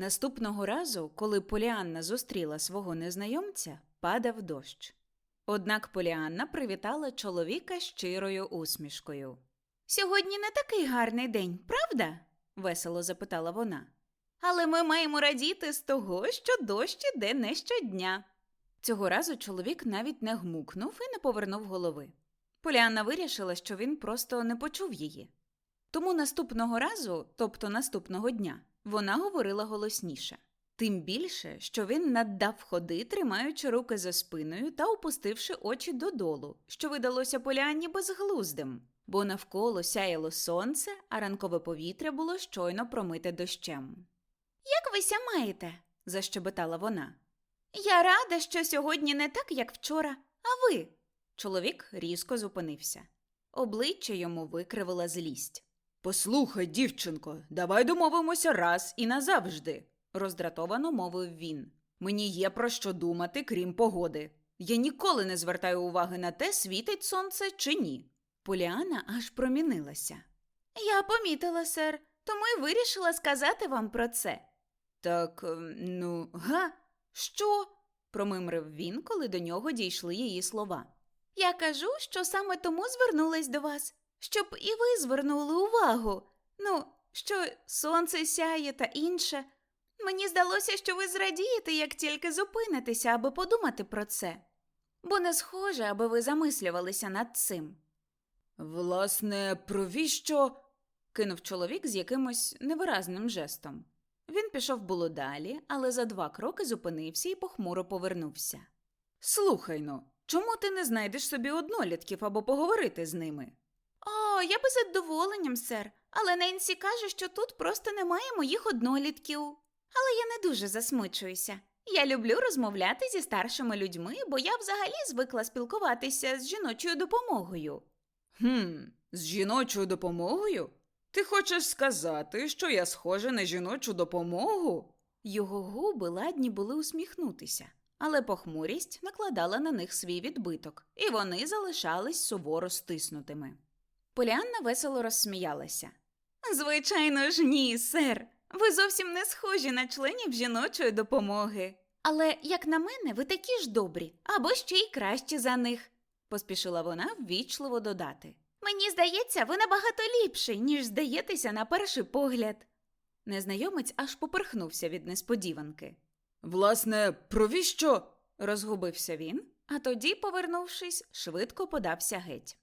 Наступного разу, коли Поліанна зустріла свого незнайомця, падав дощ. Однак Поліанна привітала чоловіка щирою усмішкою. Сьогодні не такий гарний день, правда? весело запитала вона. Але ми маємо радіти з того, що дощ іде не щодня. Цього разу чоловік навіть не гмукнув і не повернув голови. Поліанна вирішила, що він просто не почув її. Тому наступного разу, тобто наступного дня, вона говорила голосніше. Тим більше, що він наддав ходи, тримаючи руки за спиною та опустивши очі додолу, що видалося Поліанні безглуздим, бо навколо сяяло сонце, а ранкове повітря було щойно промите дощем. Як ви ся маєте? защебетала вона. Я рада, що сьогодні не так, як вчора, а ви. Чоловік різко зупинився. Обличчя йому викривила злість. Послухай, дівчинко, давай домовимося раз і назавжди, роздратовано мовив він. Мені є про що думати, крім погоди. Я ніколи не звертаю уваги на те, світить сонце чи ні. Поліана аж промінилася. Я помітила, сер, тому й вирішила сказати вам про це. Так, ем, ну, га, що? промимрив він, коли до нього дійшли її слова. Я кажу, що саме тому звернулась до вас, щоб і ви звернули увагу. Ну, що сонце сяє та інше. Мені здалося, що ви зрадієте, як тільки зупинитеся, аби подумати про це. Бо не схоже, аби ви замислювалися над цим. Власне, провіщо? кинув чоловік з якимось невиразним жестом. Він пішов було далі, але за два кроки зупинився і похмуро повернувся. Слухай ну, чому ти не знайдеш собі однолітків або поговорити з ними? О, я би з задоволенням, сер, але Ненсі каже, що тут просто немає моїх однолітків. Але я не дуже засмучуюся. Я люблю розмовляти зі старшими людьми, бо я взагалі звикла спілкуватися з жіночою допомогою. Хм, з жіночою допомогою? Ти хочеш сказати, що я схожа на жіночу допомогу? Його губи ладні були усміхнутися, але похмурість накладала на них свій відбиток, і вони залишались суворо стиснутими. Поліанна весело розсміялася. Звичайно ж, ні, сер. Ви зовсім не схожі на членів жіночої допомоги. Але, як на мене, ви такі ж добрі, або ще й кращі за них, поспішила вона ввічливо додати. Мені здається, ви набагато ліпший, ніж здаєтеся на перший погляд. Незнайомець аж поперхнувся від несподіванки. Власне, провіщо? розгубився він, а тоді, повернувшись, швидко подався геть.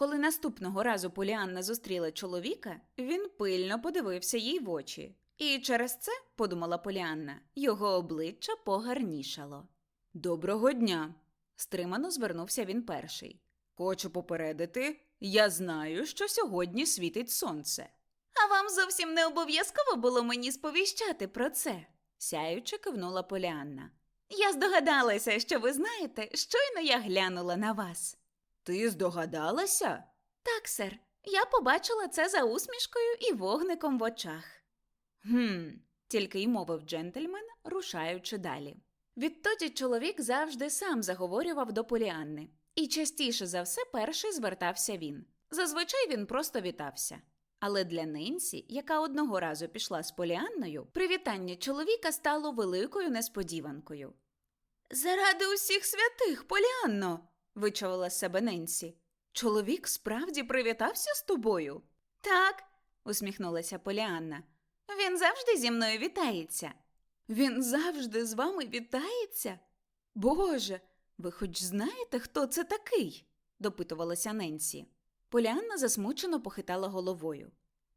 Коли наступного разу Поліанна зустріла чоловіка, він пильно подивився їй в очі. І через це, подумала Поліанна, його обличчя погарнішало. Доброго дня, стримано звернувся він перший. Хочу попередити, я знаю, що сьогодні світить сонце. А вам зовсім не обов'язково було мені сповіщати про це, сяючи кивнула Поліанна. Я здогадалася, що ви знаєте, щойно я глянула на вас. Ти здогадалася? Так, сер. Я побачила це за усмішкою і вогником в очах. Гм, тільки й мовив джентльмен, рушаючи далі. Відтоді чоловік завжди сам заговорював до Поліанни, і частіше за все перший звертався він. Зазвичай він просто вітався. Але для Ненсі, яка одного разу пішла з Поліанною, привітання чоловіка стало великою несподіванкою. Заради усіх святих, Поліанно, вичавила себе Ненсі. Чоловік справді привітався з тобою? Так, усміхнулася Поліанна. Він завжди зі мною вітається. Він завжди з вами вітається? Боже, ви хоч знаєте, хто це такий? допитувалася Ненсі. Поліанна засмучено похитала головою.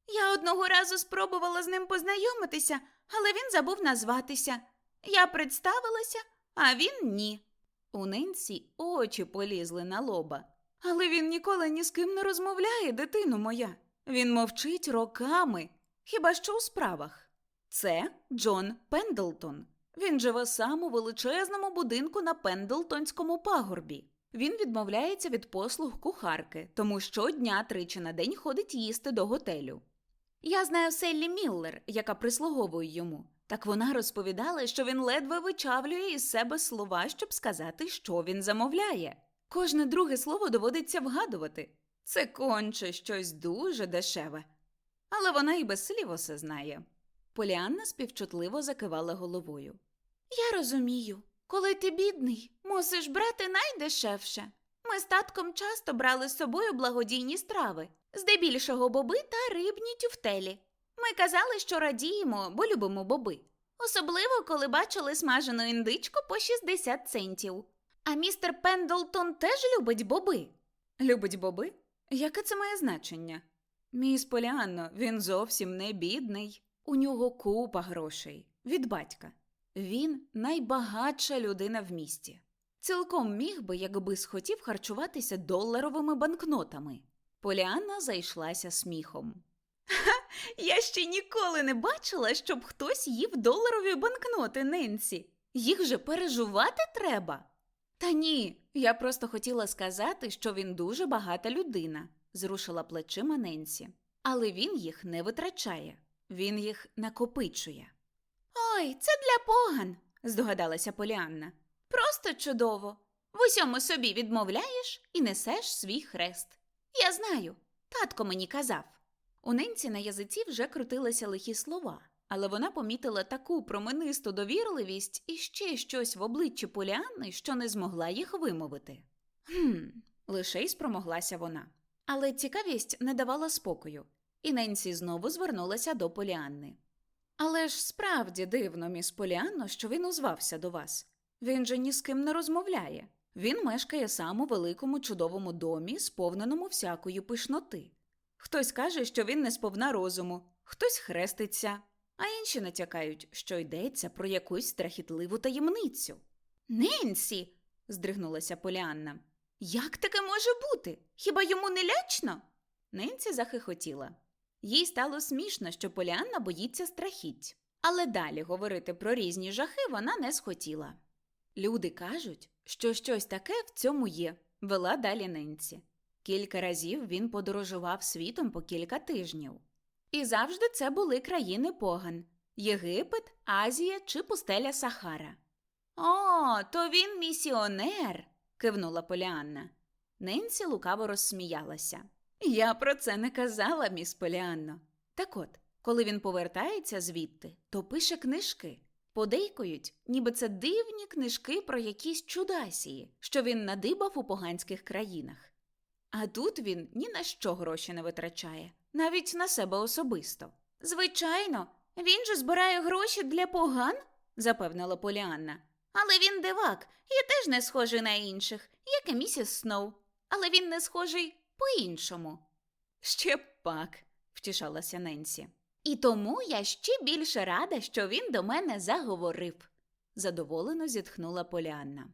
Я одного разу спробувала з ним познайомитися, але він забув назватися. Я представилася, а він ні. У Ненсі очі полізли на лоба. Але він ніколи ні з ким не розмовляє, дитино моя. Він мовчить роками, хіба що у справах. Це Джон Пендлтон. Він живе сам у величезному будинку на Пендлтонському пагорбі. Він відмовляється від послуг кухарки, тому щодня тричі на день ходить їсти до готелю. Я знаю Селлі Міллер, яка прислуговує йому. Так вона розповідала, що він ледве вичавлює із себе слова, щоб сказати, що він замовляє. Кожне друге слово доводиться вгадувати. Це конче щось дуже дешеве. Але вона і без слів усе знає. Поліанна співчутливо закивала головою. Я розумію, коли ти бідний, мусиш брати найдешевше. Ми з татком часто брали з собою благодійні страви, здебільшого боби та рибні тюфтелі. Ми казали, що радіємо, бо любимо боби. Особливо, коли бачили смажену індичку по 60 центів. А містер Пендлтон теж любить боби. Любить боби? Яке це має значення? Міс Поліанно, він зовсім не бідний. У нього купа грошей від батька. Він найбагатша людина в місті. Цілком міг би, якби схотів харчуватися доларовими банкнотами. Поліанна зайшлася сміхом. Ха, я ще ніколи не бачила, щоб хтось їв доларові банкноти Ненсі. Їх же переживати треба. Та ні, я просто хотіла сказати, що він дуже багата людина, зрушила плечима Ненсі. Але він їх не витрачає, він їх накопичує. Ой, це для поган, здогадалася Поліанна. Просто чудово. В усьому собі відмовляєш і несеш свій хрест. Я знаю, татко мені казав. У ненці на язиці вже крутилися лихі слова, але вона помітила таку променисту довірливість і ще щось в обличчі Поліанни, що не змогла їх вимовити. Хм, лише й спромоглася вона. Але цікавість не давала спокою, і Ненсі знову звернулася до Поліанни. Але ж справді дивно, міс Поліанно, що він узвався до вас. Він же ні з ким не розмовляє. Він мешкає сам у великому чудовому домі, сповненому всякої пишноти. Хтось каже, що він не сповна розуму, хтось хреститься, а інші натякають, що йдеться про якусь страхітливу таємницю. Ненсі. здригнулася Поліанна. Як таке може бути? Хіба йому не лячно? Ненсі захихотіла. Їй стало смішно, що Поліанна боїться страхіть. Але далі говорити про різні жахи вона не схотіла. Люди кажуть, що щось таке в цьому є, вела далі Ненсі. Кілька разів він подорожував світом по кілька тижнів. І завжди це були країни поган Єгипет, Азія чи пустеля Сахара. О, то він місіонер. кивнула Поліанна. Ненсі лукаво розсміялася. Я про це не казала, міс Поліанно. Так от, коли він повертається звідти, то пише книжки. Подейкують, ніби це дивні книжки про якісь чудасії, що він надибав у поганських країнах. А тут він ні на що гроші не витрачає, навіть на себе особисто. Звичайно, він же збирає гроші для поган, запевнила Поліанна. Але він дивак і теж не схожий на інших, як і місіс Сноу. Але він не схожий по-іншому. Ще пак, втішалася Ненсі. І тому я ще більше рада, що він до мене заговорив, задоволено зітхнула Поліанна.